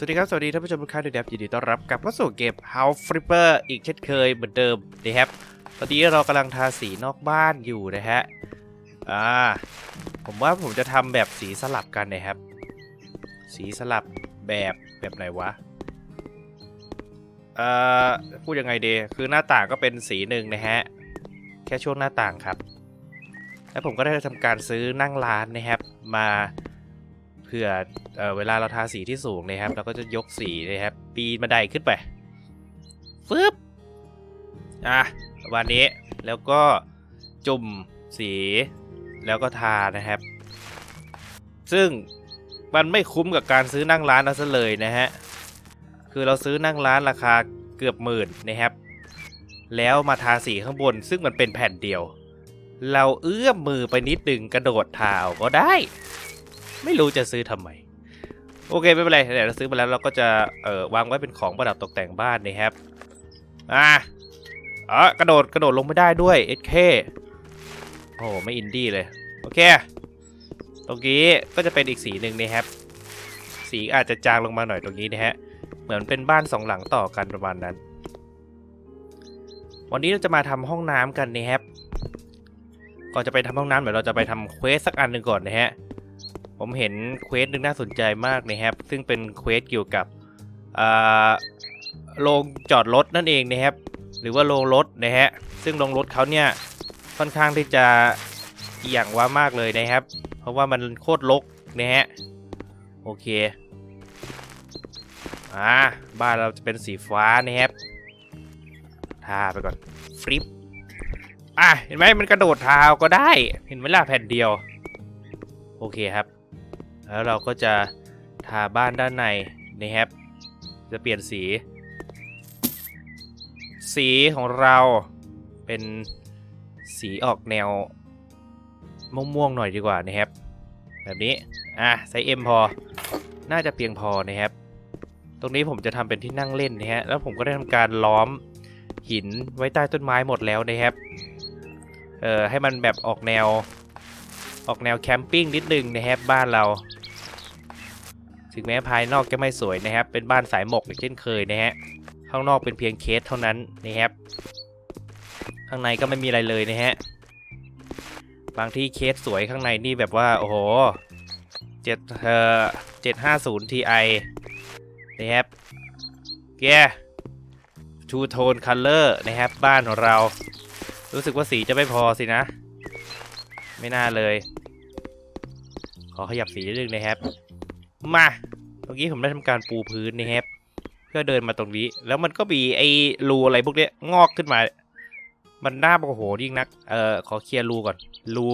สวัสดีครับ สวัสดีท่านผู้ชมทุกท่านด้วยนะครับยินดีต้อนรับกลับเข้าสู่เกม House Flipper อีกเช่นเคยเหมือนเดิมนะครับตอนนี้เรากำลังทาสีนอกบ้านอยู่นะฮะอ่าผมว่าผมจะทำแบบสีสลับกันนะครับ สีสลับแบบแบบไหนวะเอ่อพูดยังไงดีคือหน้าต่างก็เป็นสีหนึ่งนะฮะแค่ช่วงหน้าต่างครับ แล้วผมก็ได้ทำการซื้อนั่งร้านนะครับ มา เผื่อเออเวลาเราทาสีที่สูงนะครับเราก็จะยกสีนะครับ ปีนบันไดขึ้นไปฟึบอะประมาณนี้แล้วก็จุ่มสีแล้วก็ทานะครับ ซึ่งมันไม่คุ้มกับการซื้อนั่งร้านเอาซะเลยนะฮะคือเราซื้อนั่งร้านราคาเกือบหมื่นนะครับ แล้วมาทาสีข้างบน ซึ่งมันเป็นแผ่นเดียว เราเอื้อมมือไปนิดหนึ่งกระโดดทาเอาก็ได้ ไม่รู้จะซื้อทำไม โอเคไม่เป็นไรเดี๋ยวเราซื้อมาแล้วเราก็จะเอ่อวางไว้เป็นของประดับตกแต่งบ้านนะครับอะอ๋อกระโดดกระโดดลงไม่ได้ด้วยเอเคโอ้โหไม่อินดี้เลย โอเค ตรงนี้ก็จะเป็นอีกสีหนึ่งนะครับ สีอาจจะจางลงมาหน่อยตรงนี้นะฮะ เหมือนเป็นบ้านสองหลังต่อกันประมาณนั้น วันนี้เราจะมาทำห้องน้ำกันนะครับ ก่อนจะไปทำห้องน้ำเดี๋ยวเราจะไปทำเควสสักอันหนึ่งก่อนนะฮะ ผมเห็นเควสหนึ่งน่าสนใจมากนะครับ ซึ่งเป็นเควสเกี่ยวกับโรงจอดรถนั่นเองนะครับ หรือว่าโรงรถนะฮะ ซึ่งโรงรถเขาเนี่ยค่อนข้างที่จะอหย่างว่ามากเลยนะครับ เพราะว่ามันโคตรรกนะฮะ โอเค อ่า บ้านเราจะเป็นสีฟ้านะครับทาไปก่อนฟลิปอะเห็นไหมมันกระโดดเท้าก็ได้ เห็นไหมล่ะแผ่นเดียว โอเคครับ แล้วเราก็จะทาบ้านด้านในนะครับ จะเปลี่ยนสี สีของเราเป็นสีออกแนวม่วงๆหน่อยดีกว่านะครับ แบบนี้ อะไซส์ M พอ น่าจะเพียงพอนะครับ ตรงนี้ผมจะทำเป็นที่นั่งเล่นนะฮะ แล้วผมก็ได้ทำการล้อมหินไว้ใต้ต้นไม้หมดแล้วนะครับ เอ่อให้มันแบบออกแนวออกแนวแคมปิ้งนิดนึงนะครับบ้านเรา ถึงแม้ภายนอกจะไม่สวยนะครับ เป็นบ้านสายหมกอย่างเช่นเคยนะฮะ ข้างนอกเป็นเพียงเคสเท่านั้นนะครับ ข้างในก็ไม่มีอะไรเลยนะฮะ บางที่เคสสวยข้างในนี่แบบว่า โอ้โหเจ็ดเอ่อเจ็ดห้าศูนย์ทีไอนะครับแกทูโทนคัลเลอร์นะครับ บ้านของเรา รู้สึกว่าสีจะไม่พอสินะ ไม่น่าเลย ขอขยับสีนิดนึงนะครับ มาเมื่อกี้ผมได้ทำการปูพื้นนะครับเพื่อเดินมาตรงนี้ แล้วมันก็มีไอ้รูอะไรพวกนี้งอกขึ้นมา มันน่าโมโหยิ่งนัก เอ่อขอเคลียร์รูก่อนรู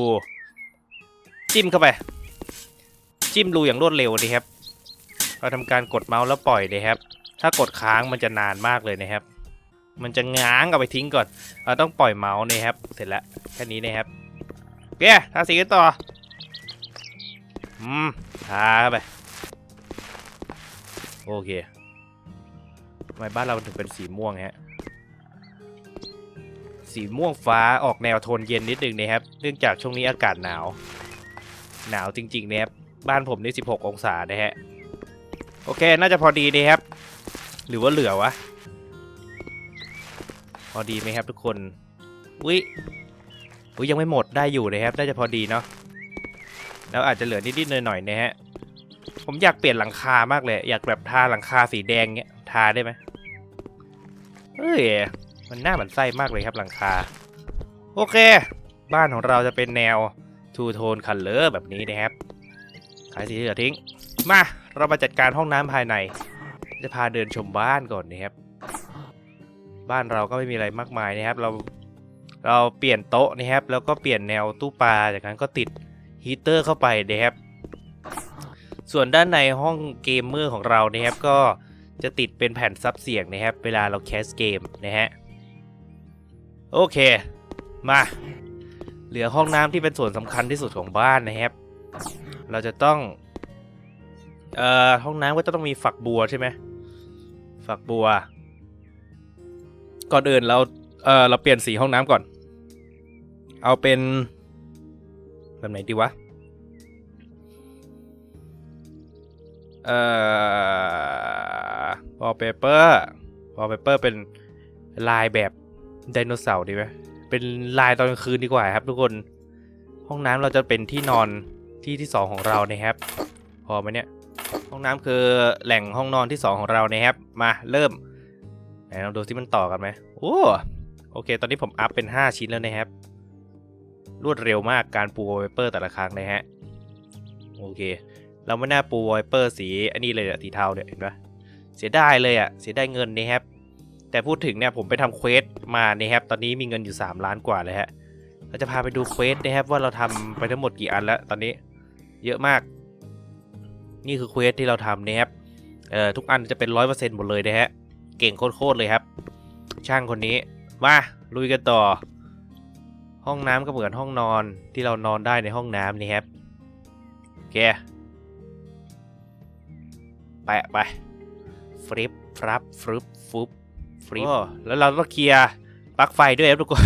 จิ้มเข้าไป จิ้มรูอย่างรวดเร็วนะครับ เราทำการกดเมาส์แล้วปล่อยนะครับ ถ้ากดค้างมันจะนานมากเลยนะครับ มันจะง้างเอาไปทิ้งก่อน เราต้องปล่อยเมาส์นะครับ เสร็จแล้วแค่นี้นะครับโอเคทาสีกันต่อ อืมทาเข้าไป โอเคทำไมบ้านเราถึงเป็นสีม่วงฮะ สีม่วงฟ้าออกแนวโทนเย็นนิดนึงนะครับ เนื่องจากช่วงนี้อากาศหนาว หนาวจริงๆนะครับ บ้านผมนี่ 16 องศานะฮะ โอเค น่าจะพอดีนะครับ หรือว่าเหลือวะ พอดีไหมครับทุกคน อุ้ยอุ้ยยังไม่หมดได้อยู่นะครับ น่าจะพอดีเนาะ แล้วอาจจะเหลือนิดๆหน่อยๆนะฮะ ผมอยากเปลี่ยนหลังคามากเลย อยากแบบทาหลังคาสีแดงเงี้ยทาได้ไหมเอ้ยมันหน่าหมันไส้มากเลยครับหลังคา โอเค บ้านของเราจะเป็นแนวทูโทนคัลเลอร์แบบนี้นะครับขายสีเหลือทิ้ง มาเรามาจัดการห้องน้ำภายใน จะพาเดินชมบ้านก่อนนะครับ บ้านเราก็ไม่มีอะไรมากมายนะครับ เราเราเปลี่ยนโต๊ะนะครับ แล้วก็เปลี่ยนแนวตู้ปลาจากนั้นก็ติดฮีเตอร์เข้าไปนะครับ ส่วนด้านในห้องเกมเมอร์ของเรานะครับก็จะติดเป็นแผ่นซับเสียงนะครับ เวลาเราแคสเกมนะฮะ โอเค มา เหลือห้องน้ำที่เป็นส่วนสำคัญที่สุดของบ้านนะครับ เราจะต้อง เอ่อ ห้องน้ำก็จะต้องมีฝักบัวใช่ไหมฝักบัว ก่อนอื่นเรา เอ่อ เราเปลี่ยนสีห้องน้ำก่อน เอาเป็น แบบไหนดีวะ เอ่อเปเปอร์วอลเปเปอร์เป็นลายแบบไดโนเสาร์ดีไหมเป็นลายตอนกลางคืนดีกว่าครับทุกคน ห้องน้ำเราจะเป็นที่นอนที่ที่สองของเรานะครับ พอไหมเนี่ย ห้องน้ำคือแหล่งห้องนอนที่สองของเรานะครับ มาเริ่มไหนลองดูที่มันต่อกันไหมโอ้โอเค ตอนนี้ผมอัพเป็น 5 ชิ้นแล้วนะครับ รวดเร็วมากการปูวอลเปเปอร์แต่ละครั้งนะฮะ โอเค เราไม่น่าปูวอลเปอร์สีอันนี้เลยอะสีเทาเนี่ยเห็นปะเสียดายเลยอะเสียดายเงินนะครับ แต่พูดถึงเนี่ยผมไปทำเควสมานะครับ ตอนนี้มีเงินอยู่ 3 ล้านกว่าเลยฮะ เราจะพาไปดูเควสนะครับว่าเราทำไปทั้งหมดกี่อันแล้วตอนนี้ เยอะมาก นี่คือเควสที่เราทำนะครับ เอ่อทุกอันจะเป็นร้อยเปอร์เซ็นต์หมดเลยนะฮะ เก่งโคตรๆเลยครับ ช่างคนนี้ มาลุยกันต่อ ห้องน้ำก็เหมือนห้องนอนที่เรานอนได้ในห้องน้ำนี่ครับโอเค แปะไปฟริปฟรับฟรุปฟุบฟริปแล้วเราต้องเคลียร์ปลั๊กไฟด้วยครับทุกคน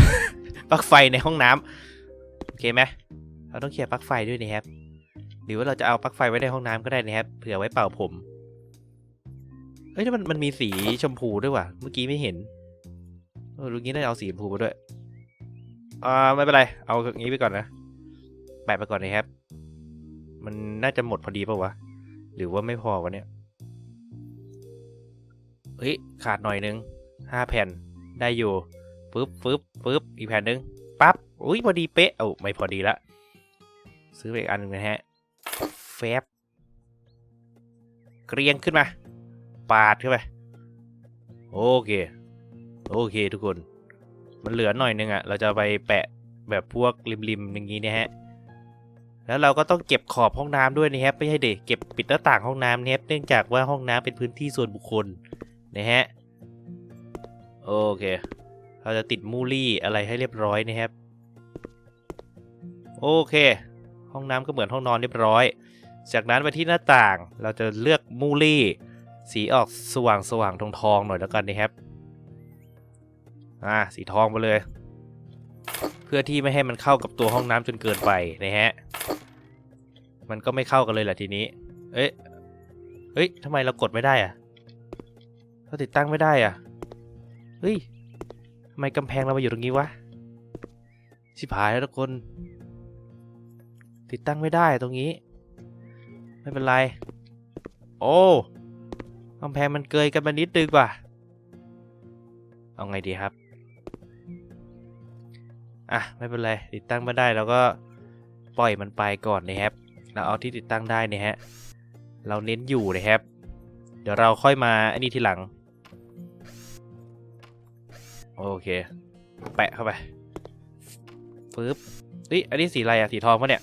ปลั๊กไฟในห้องน้ำโอเคไหมเราต้องเคลียร์ปลั๊กไฟด้วยนะครับหรือว่าเราจะเอาปลั๊กไฟไว้ในห้องน้ำก็ได้นะครับเผื่อไว้เป่าผมเอ้ยแล้วมันมันมีสีชมพูด้วยว่ะเมื่อกี้ไม่เห็นเออรู้งี้น่าจะเอาสีชมพูมาด้วยอ่าไม่เป็นไร เอาอย่างนี้ไปก่อนนะแปะไปก่อนนะครับ มันน่าจะหมดพอดีป่าวะ หรือว่าไม่พอวะเนี่ย เฮ้ยขาดหน่อยนึงห้าแผ่นได้อยู่ฟึบฟึบฟึบอีกแผ่นนึงปั๊บอุ้ยพอดีเป๊ะเอ้าไม่พอดีละซื้อไปอีกอันหนึงนะฮะแฟบเกรียงขึ้นมา ปาดขึ้นไปโอเค โอเคทุกคน มันเหลือหน่อยนึงอะ่ะ เราจะไปแปะแบบพวกริมๆอย่างนี้นะฮะ แล้วเราก็ต้องเก็บขอบห้องน้ำด้วยนะครับไม่ใช่เด็กเก็บปิดหน้าต่างห้องน้ำนะครับเนื่องจากว่าห้องน้ำเป็นพื้นที่ส่วนบุคคล นะฮะ โอเค เราจะติดมูลี่อะไรให้เรียบร้อยนะครับ โอเค ห้องน้ำก็เหมือนห้องนอนเรียบร้อย จากนั้นไปที่หน้าต่าง เราจะเลือกมูลี่ สีออกสว่างสว่างทองทองหน่อยแล้วกันนะครับ อ่า สีทองไปเลย เพื่อที่ไม่ให้มันเข้ากับตัวห้องน้ำจนเกินไปนะฮะ มันก็ไม่เข้ากันเลยแหละทีนี้ เอ๊ะเฮ้ยทำไมเรากดไม่ได้อะ เราติดตั้งไม่ได้อะเฮ้ยทำไมกำแพงเรามาอยู่ตรงนี้วะ ชิบหายแล้วทุกคน ติดตั้งไม่ได้ตรงนี้ ไม่เป็นไร โอ้กำแพงมันเกยกันมานิดนึงว่ะ เอาไงดีครับ อะ ไม่เป็นไร ติดตั้งไม่ได้เราก็ปล่อยมันไปก่อนนะครับ เราเอาที่ติดตั้งได้นะฮะ เราเน้นอยู่นะครับ เดี๋ยวเราค่อยมาอันนี้ทีหลัง โอเค แปะเข้าไปฟืบเฮ้ยอันนี้สีอะไรอะสีทองปะเนี่ย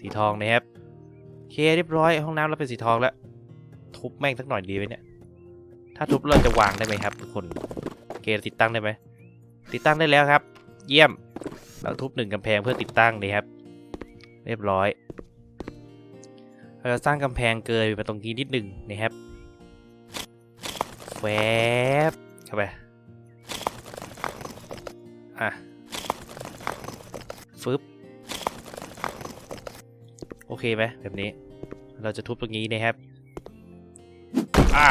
สีทองนะครับโอเคเรียบร้อยห้องน้ำเราเป็นสีทองแล้ว ทุบแม่งสักหน่อยดีไหมเนี่ย ถ้าทุบเราจะวางได้ไหมครับทุกคนโอเคติดตั้งได้ไหมติดตั้งได้แล้วครับ เยี่ยมเราทุบหนึ่งกำแพงเพื่อติดตั้งนี่ครับ เรียบร้อยเราจะสร้างกำแพงเกยไปตรงนี้นิดหนึ่งนะครับแวบเข้าไป อะฟึบโอเคไหมแบบนี้ เราจะทุบตรงนี้นะครับ อะ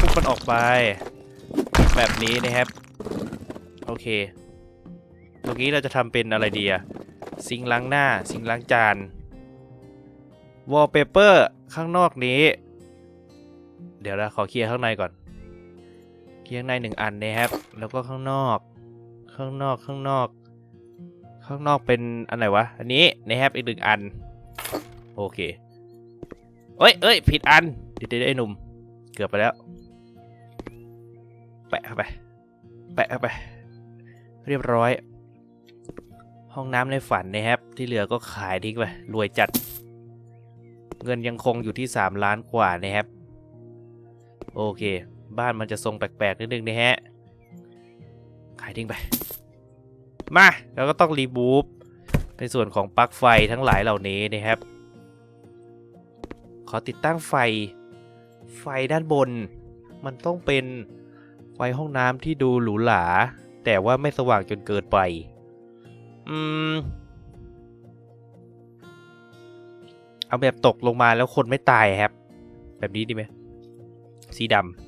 ทุบมันออกไป แบบนี้นะครับ โอเค ตรงนี้เราจะทำเป็นอะไรดีอะซิงล้างหน้า ซิงล้างจานวอลเปเปอร์ข้างนอกนี้ เดี๋ยวเราขอเคลียร์ข้างในก่อน เคลียร์ข้างในหนึ่งอันนะครับ แล้วก็ข้างนอก ข้างนอกข้างนอก ข้างนอกเป็นอันไหนวะ อันนี้นะครับอีกหนึ่งอัน โอเคเอ้ยเอ้ยผิดอันเดี๋ยวไอ้หนุ่ม เกือบไปแล้ว แปะเข้าไป แปะเข้าไป เรียบร้อย ห้องน้ำในฝันนะครับ ที่เหลือก็ขายทิ้งไป รวยจัด เงินยังคงอยู่ที่ 3 ล้านกว่านะครับ โอเค บ้านมันจะทรงแปลกๆนิดนึงนะฮะ ขายทิ้งไป มาแล้วก็ต้องรีบูฟในส่วนของปลั๊กไฟทั้งหลายเหล่านี้นะครับ ขอติดตั้งไฟไฟด้านบน มันต้องเป็นไฟห้องน้ำที่ดูหรูหรา แต่ว่าไม่สว่างจนเกินไป อืม เอาแบบตกลงมาแล้วคนไม่ตายครับ แบบนี้ดีไหม สีดำ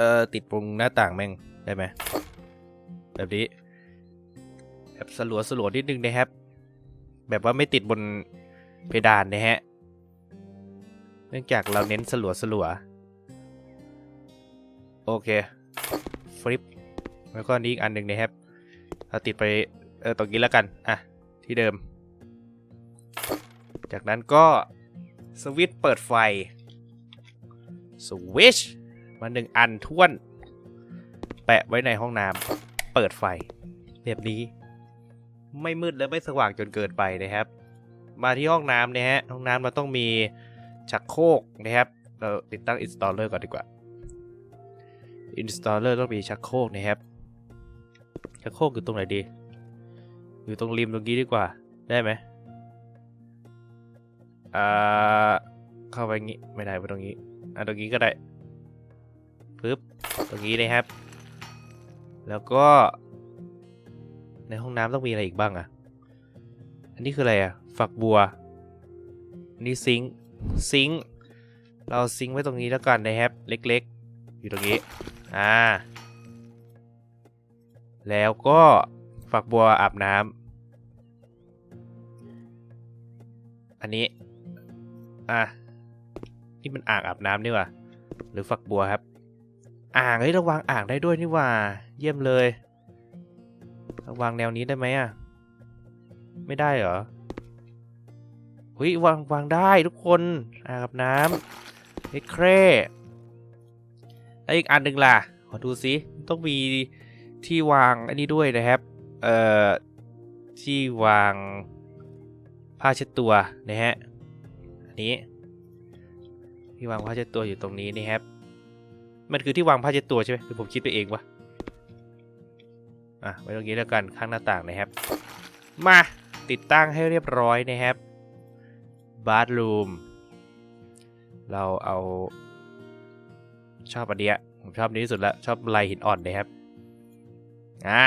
อ่อติดตรงหน้าต่างแม่งได้ไหมแบบนี้ แบบสลัวสลัวนิดนึงนะครับ แบบว่าไม่ติดบนเพดานนะฮะ เนื่องจากเราเน้นสลัวสลัวโอเคฟลิปแล้วก็นี้อีกอันหนึ่งนะครับเราติดไปเออตรงนี้แล้วกันอะที่เดิม จากนั้นก็สวิตช์เปิดไฟสวิตช์ มาหนึ่งอันท้วน แปะไว้ในห้องน้ำเปิดไฟ แบบนี้ ไม่มืดและไม่สว่างจนเกินไปนะครับ มาที่ห้องน้ำนะฮะห้องน้ำเราต้องมีชักโครกนะครับเราติดตั้ง installer ก่อนดีกว่า installer ต้องมีชักโครกนะครับชักโครกอยู่ตรงไหนดี อยู่ตรงริมตรงนี้ดีกว่าได้ไหมอ่าเข้าไปงี้ไม่ได้ไปตรงนี้อะตรงนี้ก็ได้ ปึ๊บตรงนี้นะครับ แล้วก็ ในห้องน้ำต้องมีอะไรอีกบ้างอะอันนี้คืออะไรอะฝักบัว อันนี้ซิงซิงเราซิงไว้ตรงนี้แล้วกันนะครับ เล็กๆ อยู่ตรงนี้ อ่า แล้วก็ฝักบัวอาบน้ำ อันนี้ อะ นี่มันอ่างอาบน้ำนี่ว่าหรือฝักบัวครับ อ่างเฮ้ยเราวางอ่างได้ด้วยนี่ว่า เยี่ยมเลยราวางแนวนี้ได้ไหมอะ ไม่ได้เหรอเฮ้ยวางวางได้ทุกคนอ่างอาบน้ำเฮ้ยแครแล้วอีกอันหนึ่งล่ะ ขอดูสิต้องมีที่วางอันนี้ด้วยนะครับ เอ่อ ที่วางผ้าเช็ดตัวนะฮะ อันนี้ที่วางผ้าเช็ดตัวอยู่ตรงนี้นี่ครับ มันคือที่วางผ้าเช็ดตัวใช่ไหมหรือผมคิดไปเองวะอะไว้ตรงนี้แล้วกันข้างหน้าต่างนะครับ มาติดตั้งให้เรียบร้อยนะครับบาร์รูมเราเอาชอบอันเนี้ยผมชอบนี้ที่สุดละชอบลายหินอ่อนนะครับอะ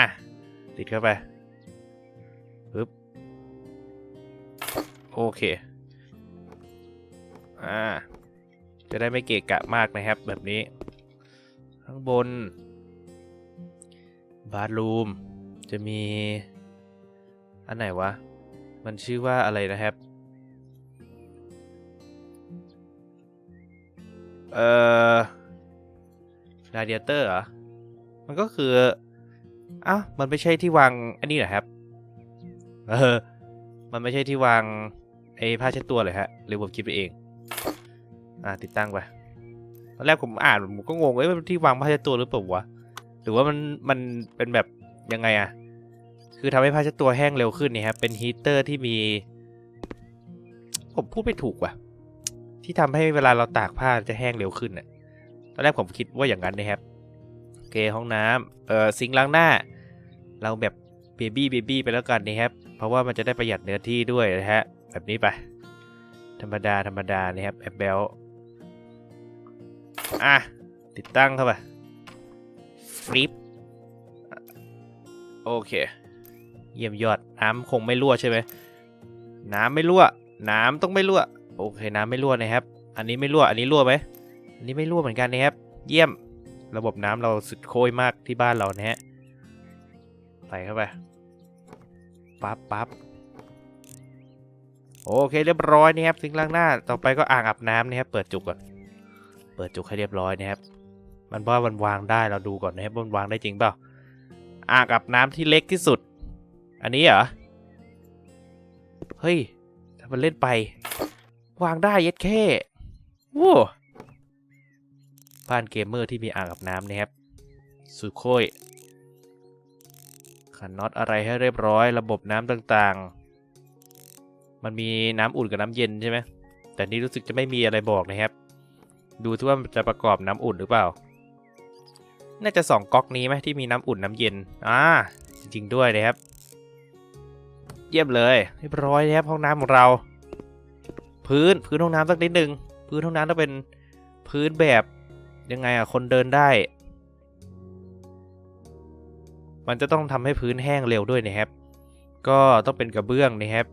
ติดเข้าไปปึ๊บโอเคอ่าจะได้ไม่เกะกะมากนะครับแบบนี้ ข้างบน บาร์รูม จะมี อันไหนวะ มันชื่อว่าอะไรนะครับ เอ่อร adiator เตอร์เหรอ มันก็คือ อ้าว มันไม่ใช่ที่วาง อันนี้เหรอครับ เออ มันไม่ใช่ที่วางไอ้ผ้าเช็ดตัวเลยฮะ หรือผมคิดไปเอง อ่า ติดตั้งไป ตอนแรกผมอ่านผมก็งงเอ้ยมันที่วางผ้าเช็ดตัวหรือเปล่าวะหรือว่ามันมันเป็นแบบยังไงอะคือทำให้ผ้าเช็ดตัวแห้งเร็วขึ้นนี่ครับเป็นฮีเตอร์ที่มี ผมพูดไม่ถูกว่ะ ที่ทำให้เวลาเราตากผ้าจะแห้งเร็วขึ้นน่ะตอนแรกผมคิดว่าอย่างนั้นนะครับโอเคห้องน้ำเอ่อซิงล้างหน้า เราแบบเบบี้เบบี้ไปแล้วกันนะครับ เพราะว่ามันจะได้ประหยัดเนื้อที่ด้วยนะฮะแบบนี้ไป ธรรมดาธรรมดานะครับแอปเบล อะ ติดตั้งเข้าไปฟลิปโอเค เยี่ยมยอด น้ำคงไม่รั่วใช่ไหม น้ำไม่รั่ว น้ำต้องไม่รั่ว โอเค น้ำไม่รั่วนะครับ อันนี้ไม่รั่ว อันนี้รั่วไหมอันนี้ไม่รั่วเหมือนกันนะครับ เยี่ยม ระบบน้ำเราสุดโค้ยมากที่บ้านเรานะฮะ ใส่เข้าไป ปั๊บปั๊บโอเคเรียบร้อยนะครับซิงล้างหน้า ต่อไปก็อ่างอาบน้ำนะครับ เปิดจุกก่อน เปิดจุกให้เรียบร้อยนะครับ มันว่ามันวางได้เราดูก่อนนะครับมันวางได้จริงเปล่าอ่างอาบน้ำที่เล็กที่สุด อันนี้เหรอ เฮ้ย ถ้ามันเล่นไป วางได้เย็ดแค่วู้บ้านเกมเมอร์ที่มีอ่างอาบน้ำนะครับสุโคยขันน็อตอะไรให้เรียบร้อย ระบบน้ำต่างๆ มันมีน้ำอุ่นกับน้ำเย็นใช่ไหมแต่นี่รู้สึกจะไม่มีอะไรบอกนะครับ ดูที่ว่ามันจะประกอบน้ำอุ่นหรือเปล่า น่าจะสองก๊อกนี้ไหมที่มีน้ำอุ่นน้ำเย็น อ่า จริงด้วยนะครับ เยี่ยมเลยเรียบร้อยนะครับห้องน้ำของเรา พื้นพื้นห้องน้ำสักนิดหนึ่งพื้นห้องน้ำต้องเป็นพื้นแบบยังไงอะคนเดินได้ มันจะต้องทำให้พื้นแห้งเร็วด้วยนะครับ ก็ต้องเป็นกระเบื้องนะครับ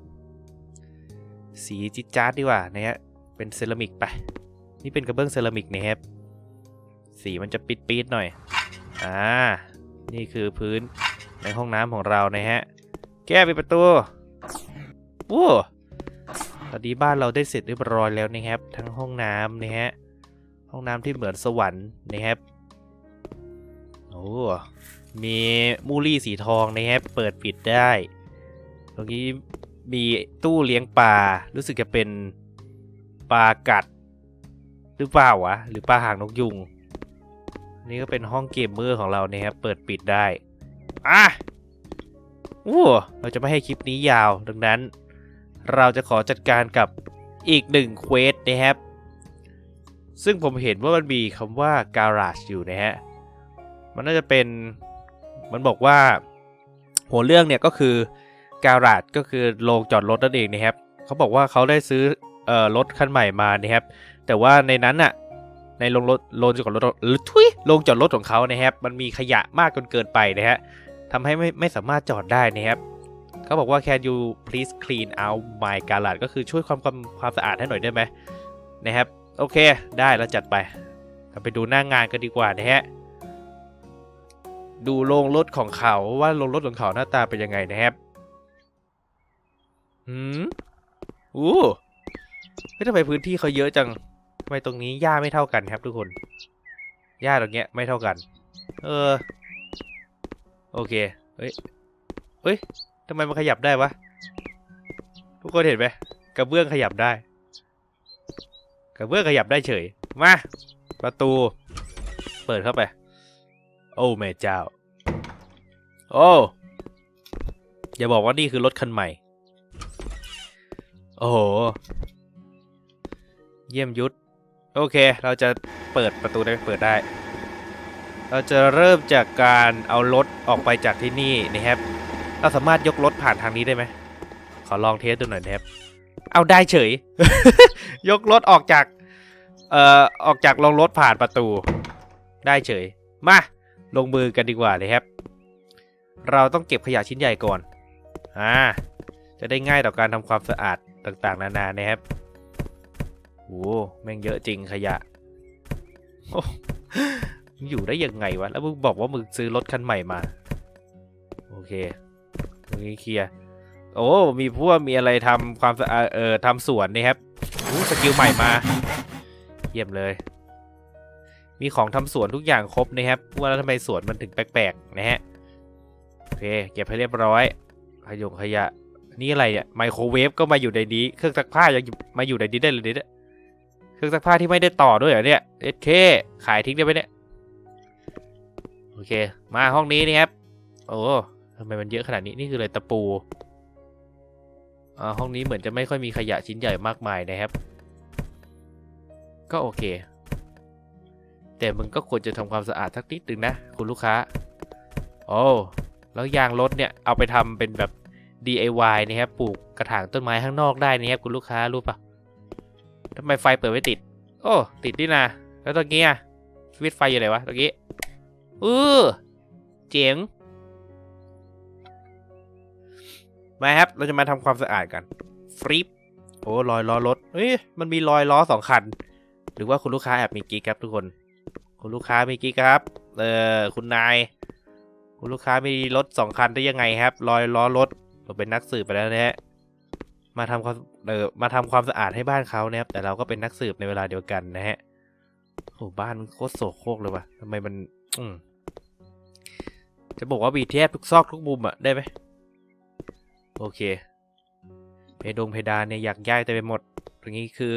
สีจิดจ้าดดีกว่านะฮะเป็นเซรามิกไป นี่เป็นกระเบื้องเซรามิกนะครับ สีมันจะปิดๆหน่อย อ่า นี่คือพื้นในห้องน้ำของเรานะฮะ แก้ปิดประตูโอ้ตอนนี้บ้านเราได้เสร็จเรียบร้อยแล้วนะครับ ทั้งห้องน้ำนะฮะ ห้องน้ำที่เหมือนสวรรค์นะครับ โอ้ มีมูลี่สีทองนะครับ เปิดปิดได้ ตรงนี้มีตู้เลี้ยงปลา รู้สึกจะเป็นปลากัด หรือเปล่าวะ หรือปลาหางนกยุง นี่ก็เป็นห้องเกมเมอร์ของเราเนะครับ เปิดปิดได้ อะอู้เราจะไม่ให้คลิปนี้ยาว ดังนั้น เราจะขอจัดการกับอีกหนึ่งเควสนะครับ ซึ่งผมเห็นว่ามันมีคำว่า garage อยู่นะฮะ มันน่าจะเป็น มันบอกว่า หัวเรื่องเนี่ยก็คือ garage ก็คือโรงจอดรถนั่นเองนะครับ เขาบอกว่าเขาได้ซื้อออรถคันใหม่มานะครับ แต่ว่าในนั้นน่ะในโรงรถโรงจอดรถหรือทุยโรงจอดรถของเขานะครับ มันมีขยะมากจนเกินไปนะฮะทำให้ไม่ไม่สามารถจอดได้นะครับเขาบอกว่า can you please clean out my garage ก็คือช่วยความความความสะอาดให้หน่อยได้ไหมนะครับ โอเคได้แล้วจัดไปเราไปดูหน้างงานกันดีกว่านะฮะดูโรงรถของเขาว่าโรงรถของเขาหน้าตาเป็นยังไงนะครับหืมอู้เฮ้ยทำไมพื้นที่เขาเยอะจัง ไมตรงนี้หญ้าไม่เท่ากันครับทุกคนหญ้าตรงเนี้ยไม่เท่ากัน เออ โอเค เฮ้ย เฮ้ยทำไมมันขยับได้วะ ทุกคนเห็นไหมกระเบื้องขยับได้ กระเบื้องขยับได้เฉย มา ประตู เปิดเข้าไป โอ้แม่เจ้า โอ้ อย่าบอกว่านี่คือรถคันใหม่ โอ้โห เยี่ยมยุทธ โอเค เราจะเปิดประตูได้เปิดได้ เราจะเริ่มจากการเอารถออกไปจากที่นี่นะครับ เราสามารถยกรถผ่านทางนี้ได้ไหม ขอลองเทสดูหน่อยนะครับ เอาได้เฉย ยกรถออกจาก เอ่อ ออกจากลงรถผ่านประตู ได้เฉย มา ลงมือกันดีกว่าเลยครับ เราต้องเก็บขยะชิ้นใหญ่ก่อน อ่า จะได้ง่ายต่อการทำความสะอาดต่างๆ นานานะครับ โอ้แม่งเยอะจริงขยะอยู่ได้ยังไงวะ แล้วมึงบอกว่ามึงซื้อรถคันใหม่มา โอเคตรงนี้เคลียร์ โอ้ มีพวกมีอะไรทำความสะอาดเอ่อทำสวนนี่ครับสกิลใหม่มา เยี่ยมเลย มีของทำสวนทุกอย่างครบนะครับ ว่าแล้วทำไมสวนมันถึงแปลกๆนะฮะ โอเค เก็บให้เรียบร้อย ขยงขยะ นี่อะไรเนี่ย ไมโครเวฟก็มาอยู่ในนี้ เครื่องซักผ้ายังมาอยู่ในนี้ได้เลยเนี่ย เครื่องซักผ้าที่ไม่ได้ต่อด้วยเหรอเนี่ยเอเคขายทิ้งได้ไหมเนี่ยโอเค มาห้องนี้นี่ครับโอ้ทำไมมันเยอะขนาดนี้นี่คืออะไรตะปูอ่าห้องนี้เหมือนจะไม่ค่อยมีขยะชิ้นใหญ่มากมายนะครับ ก็โอเค แต่มึงก็ควรจะทำความสะอาดสักนิดหนึ่งนะคุณลูกค้า โอ้แล้วยางรถเนี่ยเอาไปทำเป็นแบบ DIY นะครับปลูกกระถางต้นไม้ข้างนอกได้นะครับคุณลูกค้ารู้ปะ ทำไมไฟเปิดไม่ติด โอ้ ติดนี่นะแล้วตรงนี้อะสวิตช์ไฟอยู่ไหนวะตรงนี้เออเจ๋งมาครับ เราจะมาทำความสะอาดกันฟริปโอ้รอยล้อรถเฮ้ยมันมีรอยล้อสองคัน หรือว่าคุณลูกค้าแอบมีกิ๊กครับทุกคน คุณลูกค้ามีกิ๊กครับ เออคุณนาย คุณลูกค้ามีรถสองคันได้ยังไงครับ รอยล้อรถเราเป็นนักสืบไปแล้วนะฮะ มาทำความเออมาทำความสะอาดให้บ้านเขานะครับ แต่เราก็เป็นนักสืบในเวลาเดียวกันนะฮะโอ้บ้านมันโคตรโศกโครกเลยวะทำไมมัน อืมจะบอกว่ามีแทบทุกซอกทุกมุมอะได้ไหมโอเคเพดงเพดานเนี่ยอยากย้ายแต่ไปหมด ตรงนี้คือ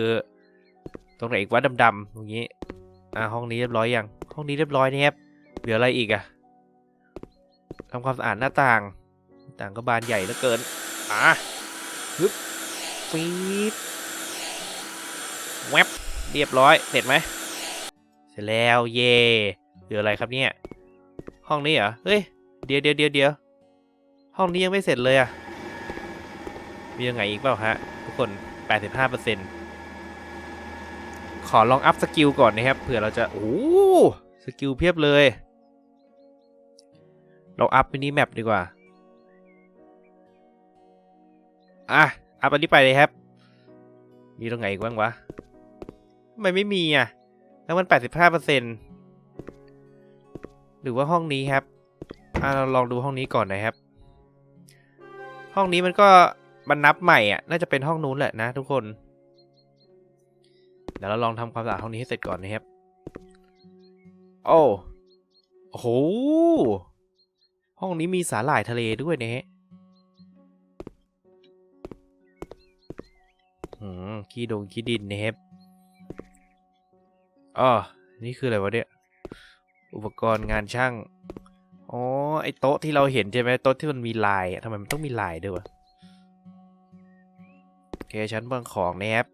ตรงไหนอีกวะดำๆตรงนี้ อ่าห้องนี้เรียบร้อยยังห้องนี้เรียบร้อยนะครับเหลืออะไรอีกอะทำความสะอาดหน้าต่าง ต่างก็บานใหญ่เหลือเกิน อะฮึบ ฟีดแวบเรียบร้อย เสร็จไหม เสร็จแล้ว เย่เหลืออะไรครับเนี่ย ห้องนี้เหรอ เฮ้ย เดี๋ยวเดี๋ยวเดี๋ยวเดี๋ยวห้องนี้ยังไม่เสร็จเลยอะมียังไงอีกเปล่าฮะ ทุกคน 85%ขอลองอัพสกิลก่อนนะครับ เผื่อเราจะ โอ้สกิลเพียบเลย เราอัพมินิแมปดีกว่า อะ อัพอันนี้ไปเลยครับ มีตรงไหนอีกบ้างวะทำไมไม่มีอะ แล้วมันแปดสิบห้าเปอร์เซ็นหรือว่าห้องนี้ครับอ่าเราลองดูห้องนี้ก่อนนะครับ ห้องนี้มันก็มันนับใหม่อะ น่าจะเป็นห้องนู้นแหละนะ ทุกคน เดี๋ยวเราลองทำความสะอาดห้องนี้ให้เสร็จก่อนนะครับ โอ้โอ้โหห้องนี้มีสาหร่ายทะเลด้วยนะฮะ ขี้ดงขี้ดินนะครับอ๋อนี่คืออะไรวะเนี่ย อุปกรณ์งานช่าง อ๋อ ไอโต๊ะที่เราเห็นใช่ไหมโต๊ะที่มันมีลายทำไมมันต้องมีลายด้วยวะโอเคชั้นวางของนะครับ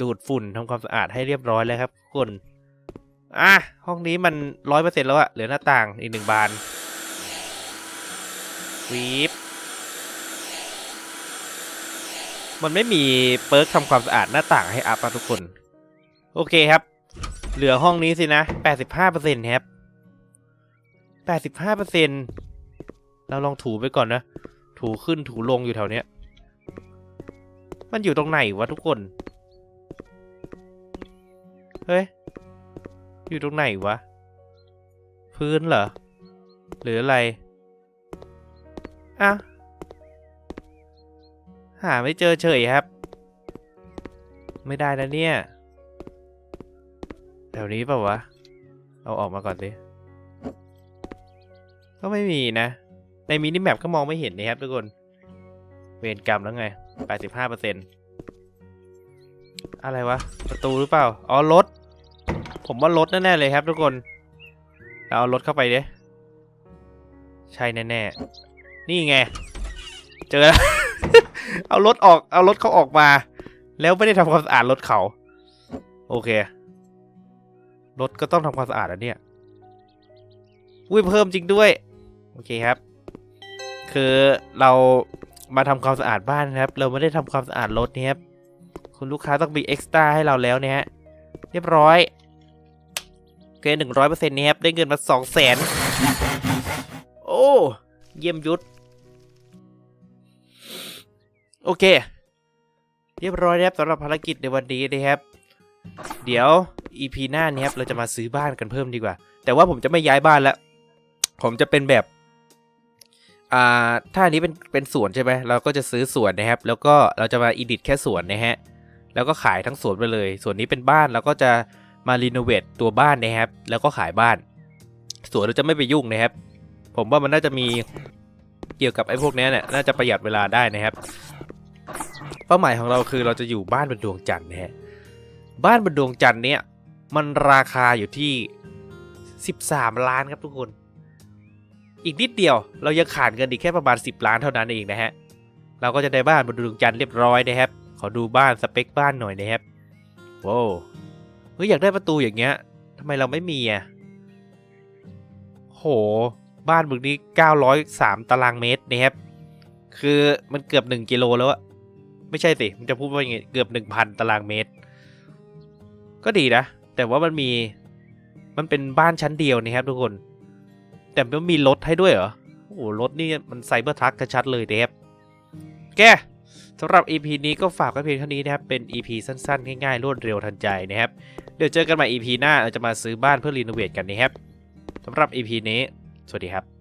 ดูดฝุ่นทำความสะอาดให้เรียบร้อยแล้วครับคนอะ ห้องนี้มันร้อยเปอร์เซ็นต์แล้วอะเหลือหน้าต่างอีกหนึ่งบานวีบ มันไม่มีเปิร์กทำความสะอาดหน้าต่างให้อัพทุกคน โอเคครับ เหลือห้องนี้สินะแปดสิบห้าเปอร์เซ็นต์ครับแปดสิบห้าเปอร์เซ็นต์เราลองถูไปก่อนนะ ถูขึ้นถูลงอยู่แถวเนี้ย มันอยู่ตรงไหนวะทุกคน เฮ้ย อยู่ตรงไหนวะ พื้นเหรอ หรืออะไร อะ หาไม่เจอเฉยครับ ไม่ได้นะเนี่ยแถวนี้เปล่าวะ เอาออกมาก่อนสิก็ไม่มีนะ ในมินิแมปก็มองไม่เห็นนะครับทุกคน เวรกรรมแล้วไง 85%อะไรวะ ประตูหรือเปล่า อ๋อรถ ผมว่ารถแน่ๆเลยครับทุกคนเราเอารถเข้าไปเด้ใช่แน่ๆ นี่ไง เจอแล้ว เอารถออก เอารถเขาออกมา แล้วไม่ได้ทำความสะอาดรถเขา โอเค รถก็ต้องทำความสะอาดอะเนี่ย อุ้ยเพิ่มจริงด้วย โอเคครับ คือเรามาทำความสะอาดบ้านครับ เราไม่ได้ทำความสะอาดรถเนี่ยครับ คุณลูกค้าต้องมีเอ็กซ์ตร้าให้เราแล้วเนี่ยฮะ เรียบร้อยโอเคหนึ่งร้อยเปอร์เซ็นต์นี้ครับ ได้เงินมาสองแสน โอ้ เยี่ยมยุทธ โอเค เรียบร้อยแล้วสำหรับภารกิจในวันนี้นะครับ เดี๋ยว EP หน้านี้ครับเราจะมาซื้อบ้านกันเพิ่มดีกว่า แต่ว่าผมจะไม่ย้ายบ้านแล้วผมจะเป็นแบบอ่าถ้าอันนี้เป็นเป็นสวนใช่ไหมเราก็จะซื้อสวนนะครับ แล้วก็เราจะมาอีดิทแค่สวนนะฮะแล้วก็ขายทั้งสวนไปเลย ส่วนนี้เป็นบ้านเราก็จะมารีโนเวทตัวบ้านนะครับ แล้วก็ขายบ้าน สวนเราจะไม่ไปยุ่งนะครับ ผมว่ามันน่าจะมีเกี่ยวกับไอ้พวกนี้เนี่ยน่าจะประหยัดเวลาได้นะครับ เป้าหมายของเราคือเราจะอยู่บ้านบนดวงจันทร์นะฮะบ้านบนดวงจันทร์เนี่ยมันราคาอยู่ที่ 13 ล้านครับทุกคน อีกนิดเดียวเรายังขาดเงินอีกแค่ประมาณ 10 ล้านเท่านั้นเองนะฮะเราก็จะได้บ้านบนดวงจันทร์เรียบร้อยนะครับ ขอดูบ้านสเปคบ้านหน่อยนะครับว้าวเฮ้ยอยากได้ประตูอย่างเงี้ยทำไมเราไม่มีอะโห บ้านบึกนี้903 ตารางเมตรนะครับ คือมันเกือบ 1 กิโลแล้วอะ ไม่ใช่สิมันจะพูดว่าอย่างไงเกือบ1,000ตารางเมตร ก็ดีนะ แต่ว่ามันมีมันเป็นบ้านชั้นเดียวนะครับทุกคน แต่มันมีรถให้ด้วยเหรอ โอ้โหรถนี่มันไซเบอร์ทรัคชัดเลยนะครับแกสำหรับ EP นี้ก็ฝากไว้เพียงเท่านี้นะครับ เป็น EP สั้นๆ ง่ายๆ รวดเร็วทันใจนะครับ เดี๋ยวเจอกันใหม่ EP หน้าเราจะมาซื้อบ้านเพื่อรีโนเวทกันนะครับสำหรับ EP นี้ สวัสดีครับ